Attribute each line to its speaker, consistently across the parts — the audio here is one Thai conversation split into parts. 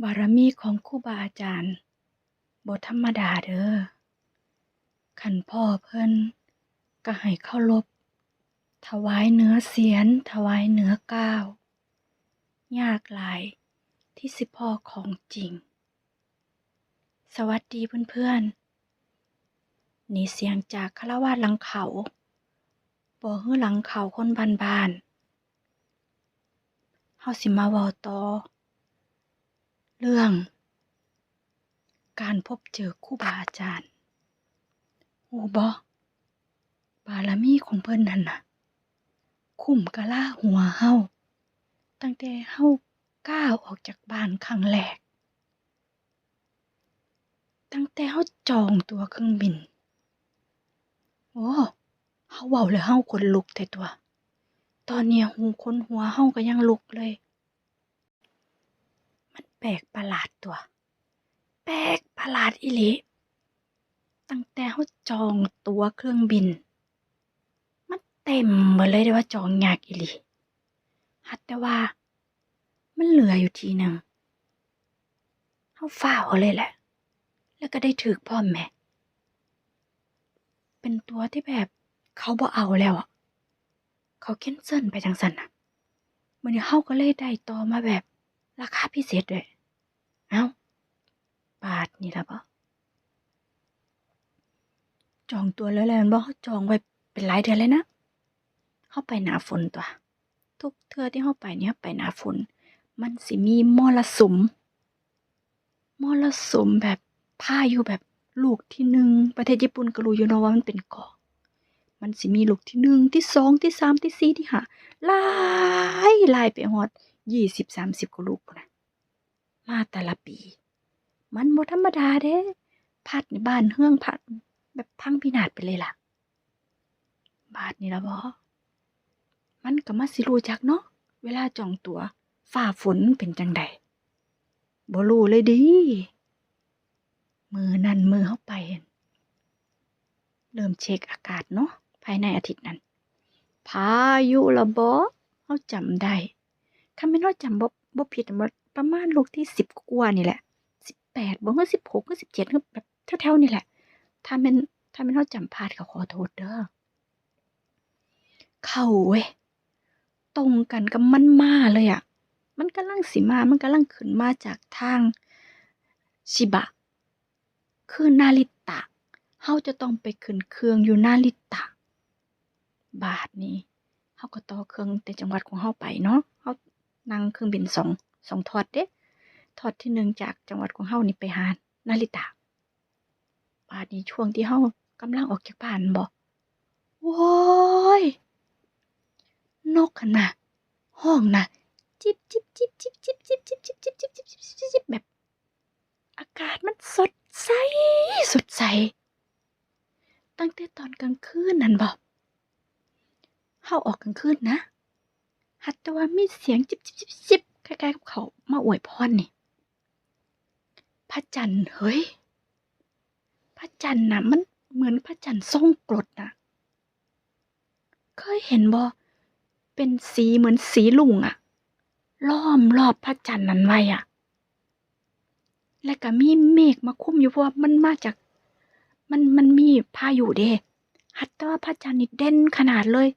Speaker 1: บารมีของครูบาอาจารย์บ่ธรรมดาเด้อคันพ่อเพิ่นก็ให้เคารพถวายเนื้อเสียน ถวายเนื้อก้าวยากหลายที่สิพ่อของจริง สวัสดีเพื่อนๆนี่เสียงจากคารวาสหลังเขาบ่ฮือหลังเขาคนบ้านๆเฮาสิมาเว้าต่อ เรื่อง การพบเจอครูบาอาจารย์ฮู้บ่บารมีของเพิ่นนั่นน่ะ คุ้มกะล่าหัวเฮาตั้งแต่เฮาก้าวออกจากบ้านครั้งแรก ตั้งแต่เฮาจองตัวเครื่องบิน โอ้เฮาเว้าแล้วเฮาขนลุกแท้ตัว ตอนเนี้ยหูคนหัวเฮาก็ยังลุกเลย แปลกประหลาดตัว แปลกประหลาดอีหลีตั้งแต่เฮาจองตั๋วเครื่องบิน มันเต็มหมดเลยเด้ว่าจองยากอีหลีหัดแต่ว่า มันเหลืออยู่ทีหนึ่งเฮาฟ้าเอาเลยแหละ แล้วก็ได้ถึกพร้อแม่ เป็นตัวที่แบบเขาบ่เอาแล้วอะ เขาแคนเซิลไปจังซั่นน่ะมื้อนี้เฮาก็เลยได้ต่อมาแบบราคาพิเศษด้วย เอ้า บาทนี่ละบ่จองตัวแล้วแหละแม่นบ่จองไว้เป็นหลายเดือนเลยนะเฮาไปหนาฝนตัว ทุกเทือที่เฮาไปเนี่ยเราไปหนาฝน มันสิมีมรสุมมรสุมแบบพายุแบบลูกที่หนึ่งประเทศญี่ปุ่นก็รู้อยู่เนาะว่ามันเป็นเกาะมันสิมีลูกที่หนึ่งที่สองที่สามที่สี่ที่ห้าลายลายไปฮอดยี่สิบสามสิบกว่าลูกนะ มาแต่ละปี มันบ่ธรรมดาเด้พัดในบ้านเฮืองพัด แบบพังพินาศไปเลยล่ะ บาทนี่ละบ่มันก็มาสิรู้จักเนาะเวลาจองตั๋วฟ้าฝนเป็นจังใดบ่รู้เลยดิมือนั่นมือเฮาไป เริ่มเช็คอากาศเนาะภายในอาทิตย์นั้น พายุละบ่เฮาจำได้คันแม่นเฮาจำบ่บ่ผิดบ่ ประมาณลูกที่สิบกว่านี่แหละสิบแปดบ่คือสิบหกคือสิบเจ็ดคือแบบแถวๆนี่แหละ ถ้าแม่นถ้าแม่นเฮาจำพลาดก็ขอโทษเด้อเข้าเว้ยตรงกันกับมันมาเลยอะมันกำลังสิมา มันกำลังขึ้นมาจากทางชิบะ คือนาริตะเฮาจะต้องไปขึ้นเครื่องอยู่นาริตะ บาทนี้เฮาก็ต่อเครื่องแต่จังหวัดของเฮาไปเนาะเฮานั่งเครื่องบินสอง สองทอดเด้ทอดที่หนึ่งจากจังหวัดของเฮานี่ไปหานาริตะบาดนี้ช่วงที่เฮากำลังออกจากบ้านบ่โว้ยนกหันนะห้องนะจิบจิบจิบจิบจิบจิบจิบจิบจิบจิบจิบจิบจิบจิบแบบ อากาศมันสดใสสดใส ตั้งแต่ตอนกลางคืนนั่นบ่เฮาออกกลางคืนนะ หัดแต่ว่ามีเสียงจิบจิบจิบจิบ ล้ๆกับเขามาอวยพรนี่พระจันทร์เฮ้ย พระจันทร์นะมันเหมือนพระจันทร์ทรงกรดนะเคยเห็นบ่เป็นสีเหมือนสีลุงอะล้อมรอบพระจันทร์นั้นไว้อะและก็มีเมฆมาคลุมอยู่เพราะว่ามันมาจาก มันมันมีพายุเด้หัดแต่ว่าพระจันทร์นี่เด่นขนาดเลย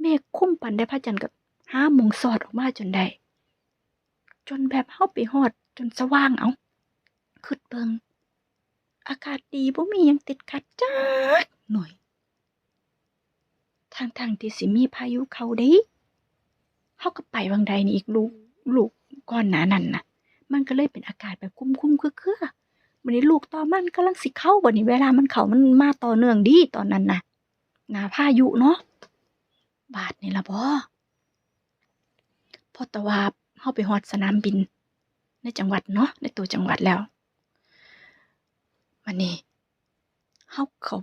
Speaker 1: เมฆคลุมปันได้พระจันทร์กับห้ามงสอดออกมาจนได้ จนแบบเข้าไปฮอดจนสว่างเอาคืดเบิง อากาศดีบ่มียังติดขัดจักหน่อยทางทางที่สิมีพายุเขาเด้เฮาก็ไปวังใดนี่อีกลูกลูกก่อนหน้านั้นน่ะ มันก็เลยเป็นอากาศแบบคุ้มๆคือๆวันนี้ลูกต่อมันกำลังสิเข้าบัดนี้เวลามันเข้ามันมาต่อเนื่องดีตอนนั้นน่ะหน้าพายุเนาะบาดนี่ละบ่พอตะว่า เฮาไปฮอดสนามบิน ในจังหวัดเนาะในตัวจังหวัดแล้ววันนี้เฮาเขา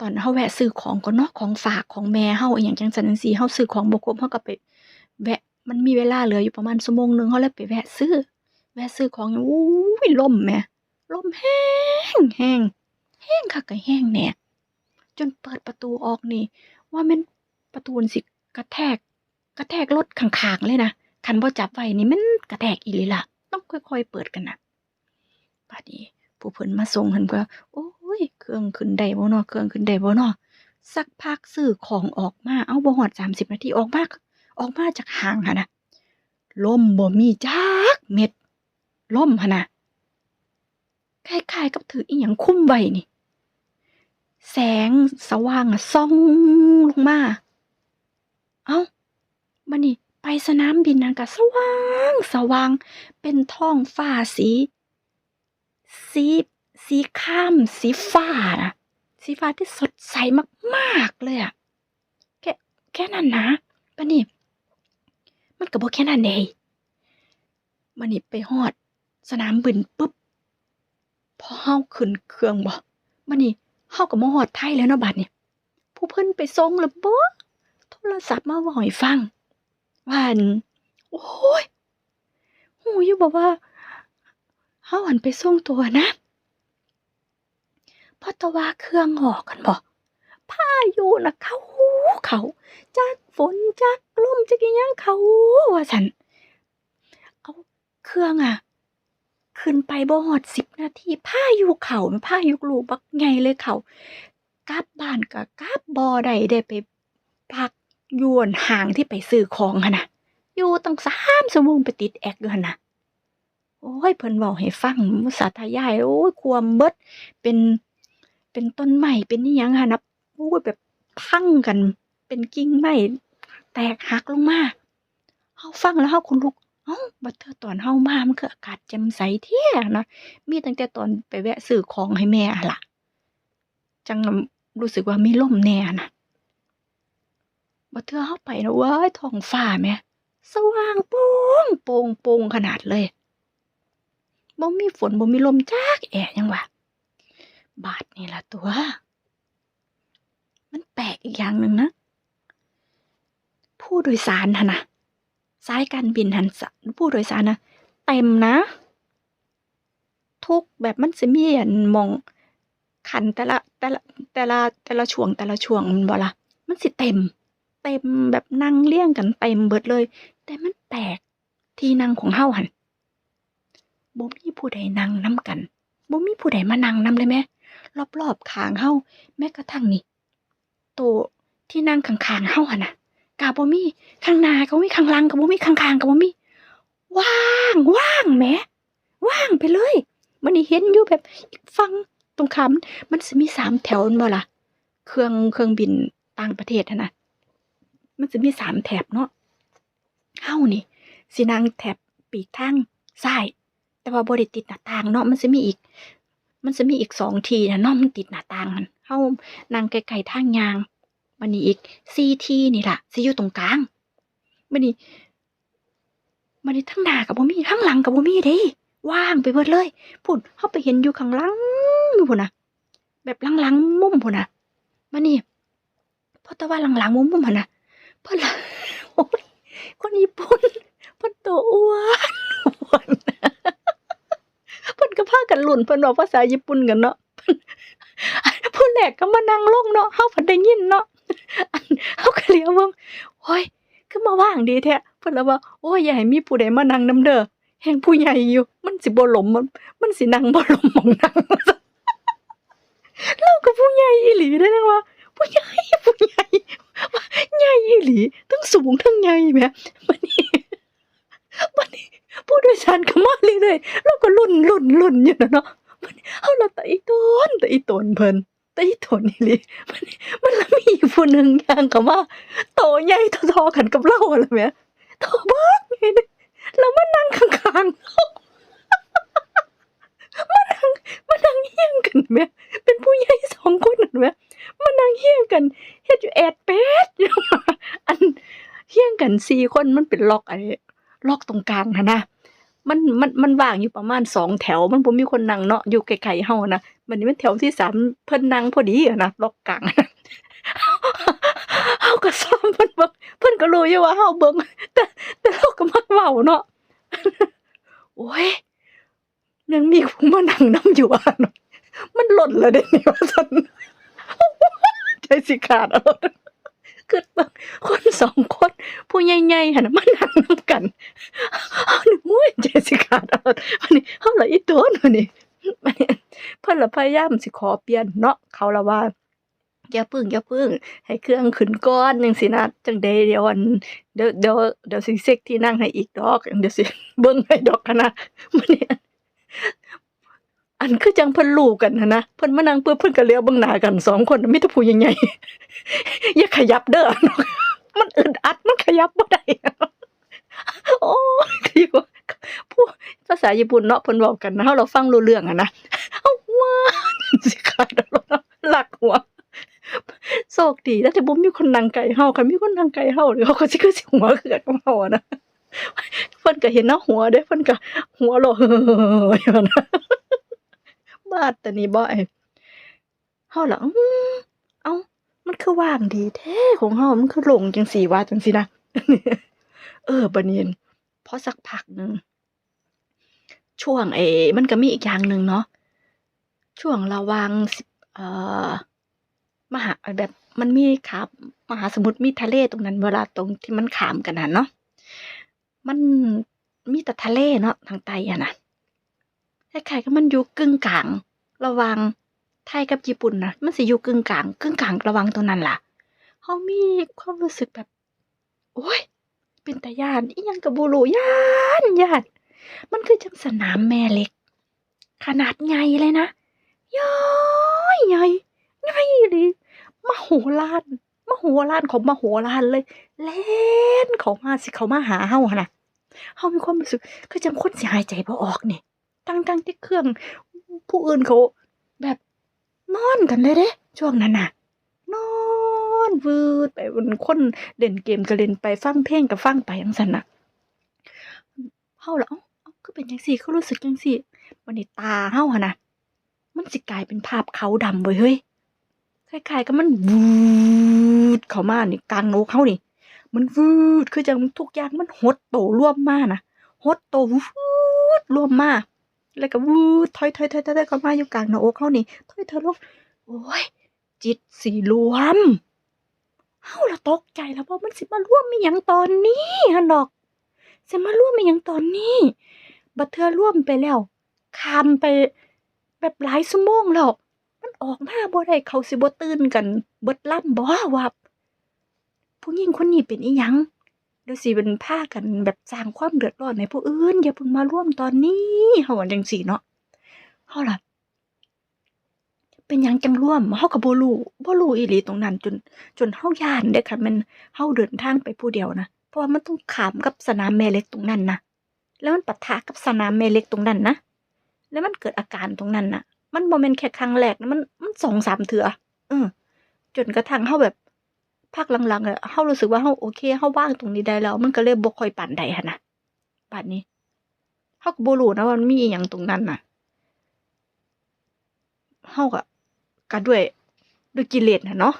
Speaker 1: ตอนเฮาแวะซื้อของก่อนเนาะของฝากของแม่เฮาอหยังจังซั่นจังซี่เฮาซื้อของบ่ครบเฮาก็ไป แวะมันมีเวลาเหลืออยู่ประมาณชั่วโมงหนึงเฮาเลยไปแวะซื้อ แวะซื้อของอู้ยลมแหมลมแห้งแห้งแห้งคักก็แห้งแน่จนเปิดประตูออกนี่ ว่าม่นประตูนสิกระแทก กระแทกรถข้างๆเลยนะ คันบ่จับไว้นี่มันกระแทกอีหลีล่ะต้องค่อย ๆ เปิดกันนะบัดนี้ผู้เพิ่นมาส่งเพิ่นก็โอ้ยเครื่องขึ้นได้บ่เนาะเครื่องขึ้นได้บ่เนาะสักพักซื้อของออกมาเอ้าบ่ฮอด30นาทีออกมาออกมาจากห้างหั่นน่ะล่มบ่มีจักเม็ดล่มหั่นน่ะคล้ายๆกับถืออีหยังคุ้มไว้นี่ แสงสว่างอะส่องลงมา เอ้าบัดนี้ ไปสนามบินนั่นก็สว่างสว่าง เป็นท้องฟ้าสี สีสีครามสีฟ้านะสีฟ้าที่สดใสมากๆเลยอะแค่แค่นั้นนะบัดนี้มันก็บ่แค่นั้นเดะบัดนี้ไปฮอด สนามบินปุ๊บพอเฮาขึ้นเครื่องบ่บัดนี้เฮาก็มาฮอดไทยแล้วเนาะบัดนี้ผู้เพิ่นไปส่งแล้วบ่โทรศัพท์มาเว้าให้ฟัง อัน โอ้ยฮู้อยู่บ่ว่าเฮาหันไปส่งตัวนะพราะแต่ว่าเครื่องออกกันบ่พายุนะเขาเขาจักฝนจักลมจักอิหยังเขาว่าซั่นเอาเครื่องอะขึ้นไปบ่ฮอด10นาทีพายุเข้าพายุลูกบักใหญ่เลยเขากลับบ้านก็กลับบ่อได้ได้ไปพัก ยู่อั่นห้างที่ไปซื้อของหันะอยู่ตั้ง3ชั่วมงไปติดแอกอยู่หั่นะโอ้ยเพิ่นเว้าให้ฟังสาธยายโอ้ยความเบิดเป็นเป็นต้นไม้เป็นอิหยังหั่นะโอ้ยแบบพังกัน เป็นกิ่งไม้แตกหักลงมาเฮาฟังแล้วเฮาขนลุกเอ้าบัดเทื่อตอนเฮามามันคืออากาศแจ่มใสแท้นะมีตั้งแต่ตอนไปแวะซื้อของให้แม่ล่ะ จังรู้สึกว่ามีลมแน่น่ะ บัดเทื่อเฮาไปนะเว้ยท้องฟ้าแหมสว่างโป้งโป่งโป่งขนาดเลยบ่มีฝนบ่มีลมจักแอะยังวะบาดนี้ล่ะตัว มันแปลกอีกอย่างหนึ่งนะ ผู้โดยสารหั่นะสายการบินหันสะผู้โดยสารนะเต็มนะ ทุกแบบมันสิมีอันมองคันแต่ละแต่ละแต่ละแต่ละช่วงแต่ละช่วงม่นบ่ละมันสิเต็ม เต็มแบบนั่งเรียงกันเต็มเบิดเลย แต่มันแปลกที่นั่งของเฮาหันบ่มีผู้ใดนั่งนำกันบ่มีผู้ใดมานั่งนำเลยแหมรอบๆข้างเฮาแม้กระทั่งนี่โตที่นั่งข้างๆเฮาหันน่ะก็บ่มีข้างหน้าก็บ่มีข้างหลังก็บ่มีข้างๆก็บ่มีว่างว่างแหมว่างไปเลยบัดนี้เห็นอยู่แบบอีกฟังตรงข้ามมันสิมีสามแถวแม่นบ่ล่ะ เครื่องเครื่องบินต่างประเทศนน่ะ มันสิมีสามแถบเนาะเฮานี่สินั่งแถบปีกทางซ้าย แต่ว่าบ่ได้ติดหน้าต่างเนาะมันสิมีอีก มันสิมีอีกสองทีนะเนาะมันติดหน้าต่างหั้นเฮานั่งใกลๆทางยางบัดนี้อีกสี่ที่นี่ล่ะสิอยู่ตรงกลางบัดนี้บัดนี้ทางหน้าก็บ่มีข้างหลังก็บ่มีเด้ว่างไปเบิดเลยพู้นเฮาไปเห็นอยู่ข้างหลังอยู่นนะแบบหลังๆมุมพู้นนะบัดนี้เพราะแต่ว่าหลังๆมุมๆหั่นนะ เพิ่นล่ะโอ๊ยคนญี่ปุ่นเพิ่นตัวอ้วนอ้วนเพิ่นก็พากันหลุ้นเพิ่นเว้าภาษาญี่ปุ่นกันเนาะพิ่นผู้แรกก็มานั่งลงเนาะเฮาก็ได้ยินเนาะเฮาก็เลียวเบิ่งโอ๊ยคือมาว่างดีแท้เพิ่นเลยว่าโอ้ยอย่าให้มีผู้ใดมานั่งนำเด้อแฮ่งผู้ใหญ่อยู่ มันสิบ่ล้มมันมันสินั่งบ่ล้มหม้องนั่งว่าซั่นเราก็ผู้ใหญ่อีหลีเด้อจังว่าผู้ใหญ่ผู้ใหญ่ ใหญ่อีหลีเทิงสูงเทิงใหญ่แหมบัดนี้บัดนี้ผู้โดยสารก็มาเรื่อยๆเราก็ลุ้นๆๆอยู่นะเนาะบันเฮาละตะอีตนตะอีตนเพิ่นตะอีตนอีหลีบันมันละมีผู้หนึ่งอย่างเข้ามาโตใหญ่ท่าๆกันกับเรานั่นล่ะแหมโตบักใหญ่เดะแล้วมานั่งข้างๆเรามานั่งมานั่งเฮียงกันแหมเป็นผู้ใหญ่สองคนนั่นแหม มานั่งเฮี้ยงกันเฮ็ดอยู่แอดแป๊ดอยู่อันเฮี้ยงกันสี่คนมันเป็นล็อกอะไอ้ล็อกตรงกลางหั้นะมันมันมันว่างอยู่ประมาณสองแถว มันบ่มีคนนั่งเนาะอยู่ไกลๆเฮานะบัดนี้มันแถวที่สามเพิ่นนั่งพอดีอะนะล็อกกลางเฮาก็ซ้อมเพิ่นเบิ่งเพิ่นก็รู้อยู่ว่าเฮาเบิ่งแต่แต่เราก็มักเว้าเนาะโอ๊ยยังมีผู้มานั่งน้ำอยู่อะเนาะมันหล่นแล้วเดะนี่ว่าซั่น ใจสิขาดเอาคิดเบิ่งคนสองคนผู้ใหญ่ๆหันมานั่งนำกันเฮานี่โอ๊ยใจสิขาดเอาบัดนี้เฮาละอีโตนบัดนี้บัดนี้เพิ่อนละพยายามสิขอเปลี่ยนเนาะเขาละว่าอย่าพึ่งอย่าพึ่ง ให้เครื่องขึ้นก่อนจังซี้นะจังใดเดี๋ยวอันเดี๋ยวเดี๋ยวเดี๋ยวสิเช็กที่นั่งให้อีกดอกเดี๋ยวสิเบิ่งให้ดอกหั้นนะบัดนี้ อันคือจังเพิ่นรู้กันหั้นะเพิ่นมานั่งปึ๊บเพิ่นก็เลี้ยวบิ่งหน้ากันสองคนมีแต่ผู้ใหญ่ๆอย่าขยับเด้อมันอึดอัดมันขยับบ่ได้โอ้ยผู้ภาษาญี่ปุ่นเนาะเพิ่นเว้ากันนะเฮาเราฟังรู้เรื่องอะนะเอ้าว่าสิขาดแล้วเนาหลักหัวโชคดีแล้วที่บ่มีคนนั่งไกลเฮาคันมีคนนั่งไกลเฮานี่เขาก็สิคือสิหัวคือกันกับเฮาอะนะเพิ่นก็เห็นเนาะหัวเด้เพิ่นก็หัวเราะอยู่นะ บาดแต่นี้บ่ไอ้เฮาล่ะอื้อเอ้ามันคือว่างดีแท้ของเฮามันคือโล่งจังซี่ว่าจังซี่นะเออบัดนี้พอสักพักหนึ่งช่วงไอ้มันก็มีอีกอย่างหนึ่งเนาะช่วงระว่างสิเอ่อมหาแบบมันมีครับมหาสมุทรมีทะเลตรงนั้นเวลาตรงที่มันขามกันนะเนาะมันมีแต่ทะเลเนาะทางใต้อะนะคล้ายๆกับมันอยู่กึ่งกลาง ระว่างไทยกับญี่ปุ่นนะมันสิอยู่กึ่งกลางกึ่งกลางระว่างตรงนั้นล่ะเฮามีความรู้สึกแบบ โอ๊ยเป็นตาย้านอิหยังก็บ่รู้ย้านยานมันคือจังสนามแม่เหล็ก ขนาดใหญ่เลยนะย้อยใหญ่ใหญ่อีหลีมโหฬารมโหฬารของมโหฬารเลยแล่นเขามาสิเขามาหาเฮานะเฮามีความรู้สึกคือจังคนสิหายใจบ่ออกเนี่ทั้งๆที่เครื่อง ผู้อื่นเขาแบบนอนกันเลยเด้ช่วงนั้นน่ะ นอนวืดไปบนคนเล่นเกมก็เล่นไปฟังเพลงก็ฟังไปจังซั่นน่ะเฮาล่ะเอ้าเอ้าคือเป็นจังซี่คือรู้สึกจังซี่บัดนี้ตาเฮาหั่นน่ะมันสิกลายเป็นภาพเขาดำเว้ยเฮ้ยคล้ายๆกับมันวืดเข้ามานี่กลางโนกเฮานี่ มันวืดคือจังทุกอย่างมันหดโตรวมมาน่ะหดโตวืดรวมมา แล้วก็วืดถอยๆๆๆเข้ามาอยู่กลางหน้าอกเฮานี่ถอยๆลงโอ๊ยจิตสิรวมเฮาละตกใจแล้วว่ามันสิมาร่วมอีหยังตอนนี้หั่นดอกสิมาร่วมอีหยังตอนนี้บัดเทือร่วมไปแล้วข้ามไปแบบหลายชั่วโมงแล้วมันออกมาบ่ได้เขาสิบ่ตื่นกันเบิดล่ำบ่ว่าผู้หญิงคนนี้เป็นอิหยัง เดี๋ยวสิเป็นพากันแบบสร้างความเดือดร้อนให้ผู้อื่นอย่าเพิ่งมาร่วมตอนนี้เฮาว่าจังซี่เนาะเฮาล่ะเป็นยังจังร่วมเฮาก็บ่รู้บ่รู้อีหลีตรงนั้น จนจนเฮาย้านเด้คันแม่นเฮาเดินทางไปผู้เดียวนะเพราะว่ามันต้องขามกับสนามแม่เล็กตรงนั้นนะแล้วมันปะทะกับสนามแม่เล็กตรงนั้นนะแล้วมันเกิดอาการตรงนั้นน่ะมันบ่แม่นแค่ครั้งแรกนะมันมัน2-3เทื่อเออจนกระทั่งเฮาแบบ พักหลังๆอะเฮารู้สึกว่าเฮาโอเคเฮาว่างตรงนี้ได้แล้ว มันก็เลยบ่ค่อยปานใดหันน่ะบัดนี้เฮาก็บ่รู้นะว่ามันมีอิหยังตรงนั้นน่ะเฮาก็ก็ด้วยด้วยกิเลสน่ะเนาะ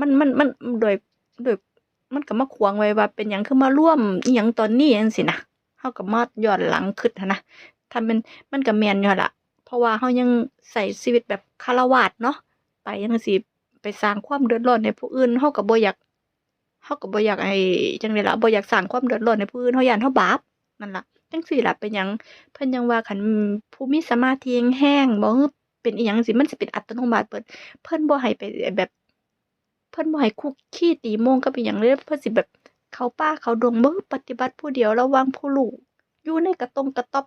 Speaker 1: มันมันมันโด้วยด้วยมันก็มาขวางไว้ว่าเป็นหยังคือมาร่วมอิหยังตอนนี้จังซี้นะเฮาก็มาย้อนหลังคิดหันนะถ้าแม่นมันก็แม่นอยู่ล่ะ เพราะว่าเฮายังใช้ชีวิตแบบฆรวาสเนาะไปจังซี่ ไปสร้างความเดือดร้อนให้ผู้อื่นเฮาก็บ่อยากเฮาก็บ่อยากให้จังได๋ล่ะบ่อยากสร้างความเดือดร้อนให้ผู้อื่นเฮาย้านเฮาบาปนั่นล่ะ จังซี่ล่ะเป็นหยังเพิ่นยังว่าคันผู้มีสมาธิแรงๆบ่ฮึเป็นอิหยังจังซี่มันสิเป็นอัตโนมัติเบิด เพิ่นบ่ให้ไปแบบ เพิ่นบ่ให้คุกคีตีโมงกับอิหยังเลย เพิ่นสิแบบเข้าป่าเข้าดงบ่ปฏิบัติผู้เดียวระวังผู้รู้ อยู่ในกระตงกระต๊อบ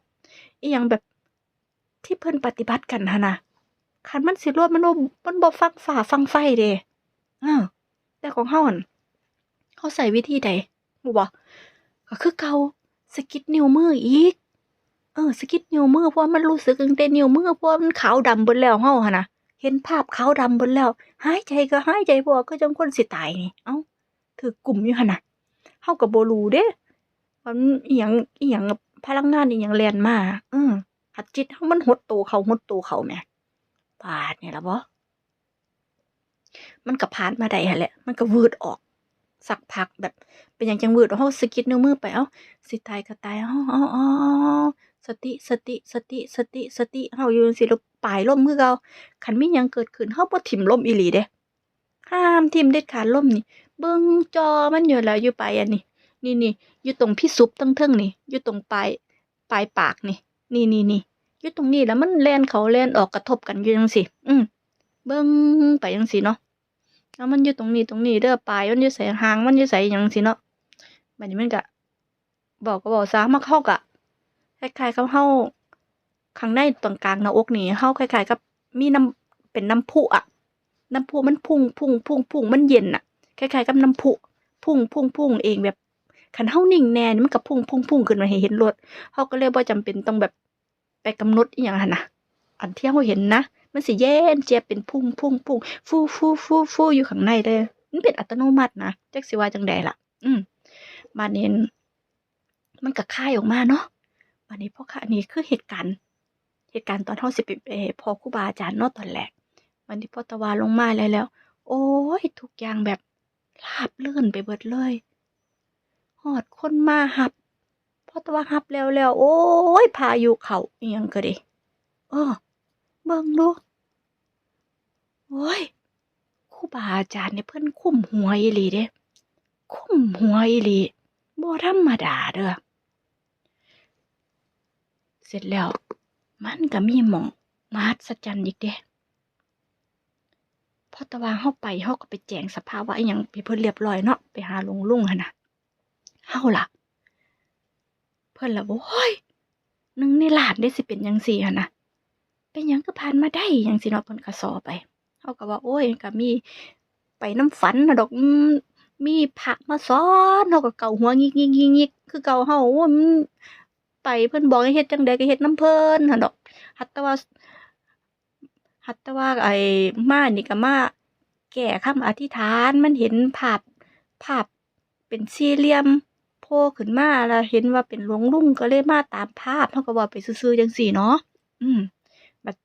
Speaker 1: อิหยังแบบที่เพิ่นปฏิบัติกันหั่นน่ะ คันมันสิรวมมันบ่มันบ่ฟังฟ้าฟังไฟเด้เออแต่ของเฮาหั่นเฮาใช้วิธีใดรู้บ่ก็คือเก่าสะกิดนิ้วมืออีก เออสะกิดนิ้วมือเพราะว่ามันรู้สึกตั้งแต่นิ้วมือเพราะว่ามันขาวดำเบิดแล้วเฮาหั่นน่ะ เห็นภาพขาวดำเบิดแล้วหายใจก็หายใจบ่ออกคือจังคนสิตายนี่ เอ้าถูกกลุ่มอยู่หั่นน่ะเฮาก็บ่รู้เด้ว่ามันอิหยังอิหยังพลังงานอิหยังแล่นมาเออหัดจิตเฮามันหดตัวเข้าหดตัวเข้าแหม บาดนี่ละบ่มันก็ผ่านมาได้แหละ มันก็วืดออก สักพักแบบ เป็นหยังจังวืดเฮาสกิดนิ้วมือไปเอ้าสิตายก็ตายเอ้อๆๆสติสติสติสติสติเฮาอยู่จังซี่แล้วปลายลมคือเก่าคันมียังเกิดขึ้นเฮาบ่ถิ้มลมอีหลีเด้ห้ามทิ่มเด็ดขาดล่มนี่ เบิ่งจอมันอยู่แล้วอยู่ปลายอันนี้นี่ๆอยู่ตรงพี่ซุปเทิงๆนี่อยู่ตรงปลายปลายปากนี่ นี่ๆๆ อยู่ตรงนี้แล้วมันแล่นเขาแล่นออกกระทบกันอยู่จังซี่อืมเบิ่งไปจังซี่เนาะแล้วมันอยู่ตรงนี้ตรงนี้เด้อปลายมันอยู่ไสหางมันอยู่ไสหยังจังซี่เนาะบัดนี้มันก็บอกก็บอกซะมาเข้าก็คล้ายๆกับเฮาข้างในตรงกลางหน้าอกนี่เฮาคล้ายๆกับมีน้ำเป็นน้ำพุอะน้ำพุมันพุ่งพุ่งพุ่งพุ่งมันเย็นน่ะคล้ายๆกับน้ำพุพุ่งพุ่งพุ่งเองแบบคันเฮานิ่งแน่นี่มันก็พุ่งพุ่งพุ่งขึ้นมาให้เห็นรถเฮาก็เลยบ่จำเป็นต้องแบบ ไปกำหนดอีหยังหั่นนะอันที่เฮาเห็นนะ มันสิเย็นเจี๊ยบเป็นพุ่งพุ่งพุ่งฟูฟูฟูฟูอยู่ข้างในเด้อมันเป็นอัตโนมัตินะจักสิว่าจังใดล่ะ อืมบัดนี้มันก็คายออกมาเนาะบัดนี้พอค่ะอันนี้คือเหตุการณ์ เหตุการณ์ตอนเฮาสิไปเอ่อพอครูบาอาจารย์นาะตอนแรกวันที่พ่อตะวาลงมาแล้วแล้ว โอ้ยทุกอย่างแบบราบรื่อนไปเบิดเลยหอดคนมาหับ พ่อตะวหับแล้วแล้วโอ้ยพายุเขาอียังก็ด้เออเบิ่งดูโอ้ยครูบาอาจารย์เนี่ยเพิ่นคุ้มหัวอีหลีเด้ คุ้มหัวอีหลีบ่ธรรมดาเด้อเสร็จแล้ว มันก็มีหม่องมหัศจรรย์อีกเด้พอตะว่าเฮาไปเฮาก็ไปแจ้งสภาวะอิหยังให้เพิ่นเรียบร้อยเนาะไปหาลุงลุงหั่นนะเฮาล่ะ เพิ่นละโอ้ยหนึ่งในหลานได้สิเป็นจังซี่ะนะเป็นยังคือผ่านมาได้จังซี่เนาะเพิ่นก็สอไปเฮาก็ว่าโอ้ยก็มีไปน้ำฝันนะดอกอืมมีพระมาสอนเฮาก็เกาหัวงิกๆๆๆคือเก่าเฮาโอ้ยมันไปเพิ่นบอกให้เฮ็ดจังใดก็เฮ็ดน้ำเพิ่นหั่นดอกหัดแต่ว่าหัดแต่ว่าไอ้มานี่ก็มาแก้คำอธิษฐานมันเห็นภาพภาพเป็นสี่เหลี่ยม โผล่ขึ้นมาแล้วเห็นว่าเป็นหลวงลุงก็เลยมาตามภาพเฮาก็เว้าไปซื่อๆจังซี้เนาะอืมบัด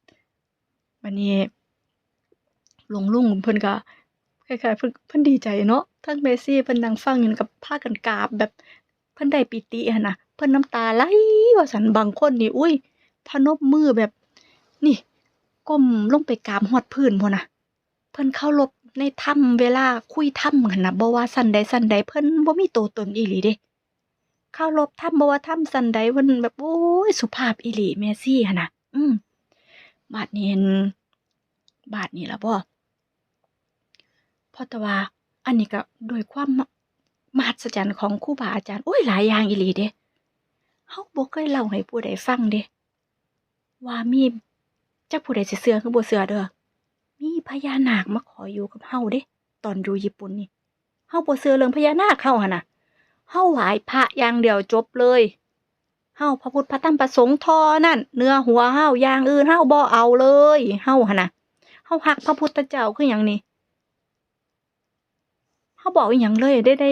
Speaker 1: บัดนี้หลวงลุงเพิ่นก็คล้ายๆเพิ่นเพิ่นดีใจเนาะทั้งแม่ชีเพิ่นนั่งฟังอยู่นั่นก็พากันกาบแบบเพิ่นได้ปิติหันน่ะเพิ่นน้ำตาไหลว่าซั่นบางคนนี่อุ๊ยพนมมือแบบ นี่ก้มลงไปกราบฮอดพื้นพุ่นะเพิ่นเคารพในถ้ำเวลาคุยถ้ำหั่นนะบ่ว่าซั้นใดซั้นใดเพิ่นบ่มีตัวตนอีหลีเดะ เคารพถ้ำบ่ว่าถ้ำซันใดเพิ่นแบบโอ้ยสุภาพอีหลีแม่ซี่หั่นน่ะอืมบาดนี้เห็นบาดนี้ล่ะบ่พราะแต่ว่า อันนี้ก็ด้วยความมหัศจรรย์ของครูบาอาจารย์โอ้ยหลายอย่างอีหลีเดะเฮาบ่เคยเล่าให้ผู้ใดฟังเดะว่ามีจักผู้ใดสิเชื่อคือบ่เชื่อเด้อมีพญานาคมาขออยู่กับเฮาเด้ ตอนอยู่ญี่ปุ่นนี่เฮาบ่เชื่อเรื่องพญานาคเฮาหั่นน่ะ เฮาไหว้พระอย่างเดียวจบเลยเฮาพระพุทธพระธรรมพระสงฆ์ท่านั้นเนื้อหัวเฮาอย่างอื่นเฮาบ่เอาเลยเฮาหั่นะเฮาฮักพระพุทธเจ้าคือหยังนี่เฮาบอาอิหยังเลยได้ได้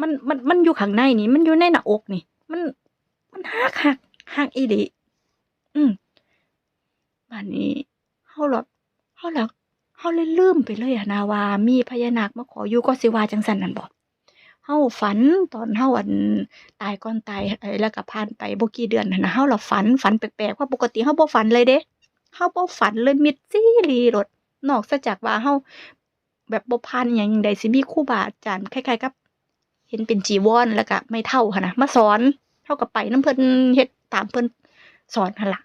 Speaker 1: มันมันมันอยู่ข้างในนี่ มันอยู่ในหน้าอกนี่ มันมันฮักฮักฮักอีหลีอืมบัดนี้เฮาแบบเฮาแล้วเฮาเลยลืมไปเลยอะนะว่ามีพญานาคมาขออยู่ก็สิว่าจังซั่นนั่นบ่ เฮาฝันตอนเฮาอันตายก่อนตายเออแล้วก็ผ่านไปบ่กี่เดือนนะเฮาละฝันฝันแปลกๆเพราะปกติเฮาบ่ฝันเลยเดะเฮาบ่ฝันเลยมิดซี่รีโลดนอกจากว่าเฮาแบบบ่ผ่านอิหยังจั่งใดสิมีครูบาอาจารย์คล้ายๆกับ เห็นเป็นจีวรแล้วก็ไม้เฒ่าหันนะมาสอนเฮาก็ไปนำเพิ่นเฮ็ดตามเพิ่นสอนหั่นล่ะ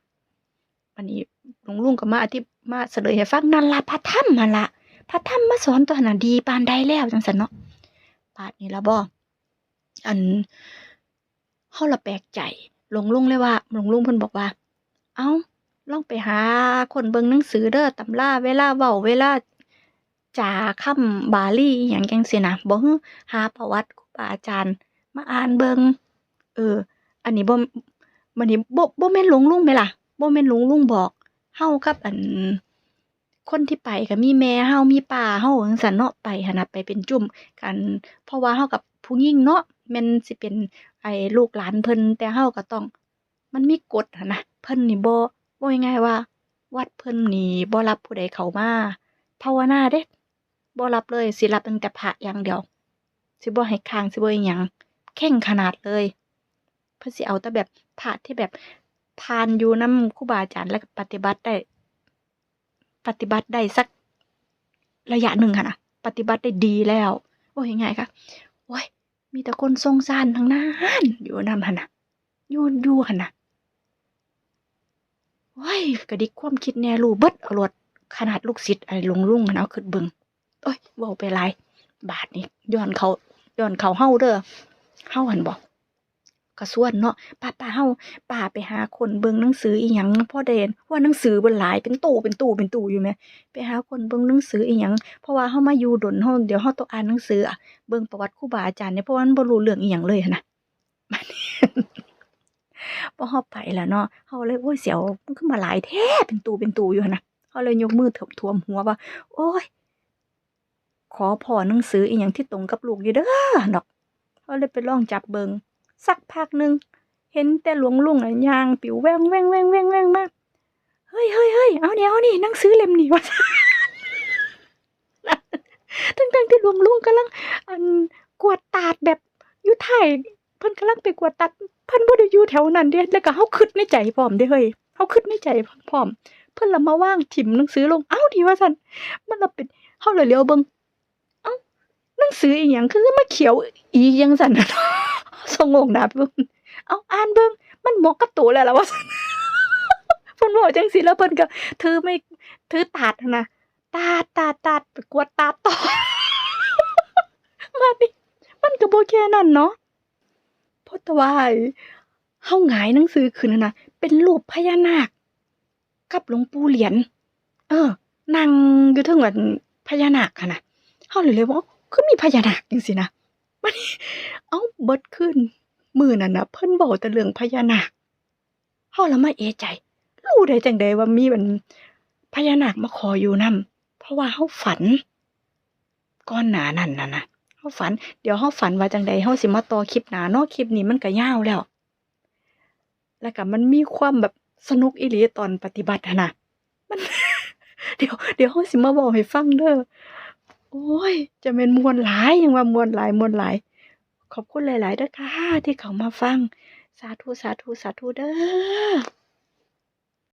Speaker 1: วันนี้หลวงลุงก็มาอธิมาเสนอให้ฟังนั่นล่ะพระธรรมหั่นล่ะพระธรรมมาสอนตัวนั้นน่ะดีปานใดแล้วจังซั่นเนาะ บาดนี้ล่ะบ่อันเฮาละแปลกใจหลวงลุงเลยว่าหลวงลุงเพิ่นบอกว่า เอ้าลองไปหาคนเบิ่งหนังสือเด้อตำราเวลาเว้าเวลาจาคำบาลีอิหยังจังซี้น่ะบ่ฮึหาประวัติครูบาอาจารย์ มาอ่านเบิ่งเออ อันนี้บ่บัดนี้บ่บ่แม่นหลวงลุงแม่ล่ะบ่แม่นหลวงลุงบอกเฮากับอัน คนที่ไปก็มีแม่เฮามีป้าเฮาจังซั่นเนาะไปหันน่ะไปเป็นจุ้มกัน เพราะว่าเฮากับผู้หญิงเนาะแม่นสิเป็นไอ้ลูกหลานเพิ่นแต่เฮาก็ต้อง มันมีกฎหันน่ะเพิ่นนี่บ่ว่าง่ายว่า วัดเพิ่นนี่บ่รับผู้ใดเข้ามาภาวนาเดะบ่รับเลยสิรับตั้งแต่พระอย่างเดียว สิบ่ให้ข้างสิบ่อิหยังเคร่งขนาดเลย เพิ่นสิเอาแต่แบบพระที่แบบผ่านอยู่นำครูบาอาจารย์แล้วก็ปฏิบัติได้ ปฏิบัติได้สักระยะหนึ่งหั้นะปฏิบัติได้ดีแล้วโอ้ยังไงคะโอ้ยมีแต่คนทรงสารทั้งนั้นอยู่นำหั่นน่ะอยู่อยู่หั่นนะโอ้ยกระดิกความคิดแนรูเบิดเอารวดขนาดลูกศิษย์ไอ้หลงลุ่งหั่นเอเบิ่งโอ้ยว้าไปหลายบาทนี่ย้อนเขาย้อนเขาเฮาเด้อเฮาหั่นบ่ก็ ส่วนเนาะป้าป้าเฮาป้าไปหาคนเบิ่งหนังสืออีหยังพ่อเดนว่าหนังสือบนหลายเป็นตู้เป็นตู้เป็นตู้อยู่แหมไปหาคนเบิ่งหนังสืออีหยังเพราะว่าเฮามาอยู่ดนเฮาเดี๋ยวเฮาต้องอ่านหนังสืออะเบิ่งประวัติครูบาอาจารย์เนี่ยเพราะว่ามันบ่รู้เรื่องอีหยังเลยนนะบันี้พอเฮาไปแล้วเนาะเฮาเลยโอ้ยเสียวมันคือมาหลายแท้เป็นตู้เป็นตู้อยู่นะเฮาเลยยกมือถบท่วมหัวว่า โอ้ยขอพ่อหนังสืออีหยังที่ตรงกับลูกอยู่เด้อดอกเฮาเลยไปล่องจับเบิง สักพักหนึ่งเห็นแต่หลวงลุงน่ะยางปิวแว่งแว่งแว่งแว่งแว่งมากเฮ้ยเฮ้ยเฮ้ยเอาเนี่เอานี่นั่งสือเล่มนี้ว่าทั้งๆที่หลวงลุงกำลังอันกวดตาดแบบอยู่ไทยเพิ่นกำลังไปกวดตาดเพิ่นบ่ได้อยู่แถวนั้นเด้แล้วก็เฮาคิดในใจพร้อมเด้เฮ้ยเฮาคิดในใจพร้อม เพิ่นละมาว่างถิ่มหนังสือลงเอ้าดีว่าซั่นมันละเป็นเฮาเลยเลียวเบิ่ง หนังสืออีหยังคือมาเขียวอียังซั่นนะสงงน้าไปเบิ่งเอาอ่านเบิ่งมันหมาะกับตัวแล้วล่ะว่าซั่นเพิ่นเว้าจังซี่แล้วเพิ่นก็ถือไม้ถือตาดนะตาดตาดตาดไปกวดตาดต่อมาดิมันก็บ่แค่นั้นเนาะพราะแต่ว่าไอ้เฮาหงายหนังสือขึ้นนะเป็นรูปพญานาค กับหลวงปู่เหรียญเออนั่งอยู่เทิงอันพญานาคหั่นน่ะเฮาเลยเลยว่า คือมีพญานาคจังซี่นะบันเอาเบิดคืนมือนั้นนะเพิ่นเว้าแต่เรื่องพญานาคเฮาละมาเอใจ รู้ได้จังไดว่ามีมันพญานาคมาขออยู่นำเพราะว่าเฮาฝันก่อนหน้านั้นน่ะนะเฮาฝัน เดี๋ยวเฮาฝันว่าจังใดเฮาสิมาต่อคลิปหน้าเนาะคลิปนี้มันก็ยาวแล้ว แล้วก็มันมีความแบบสนุกอีหลีตอนปฏิบัติหนะมัน เดี๋ยวเดี๋ยวเฮาสิมาเว้าให้ฟังเด้อ โอ้ย จะเป็นมวลหลายยังว่ามวลหลายมวลหลาย ขอบคุณหลายๆเด้อค่ะ ที่เขามาฟัง สาธุสาธุสาธุเด้อ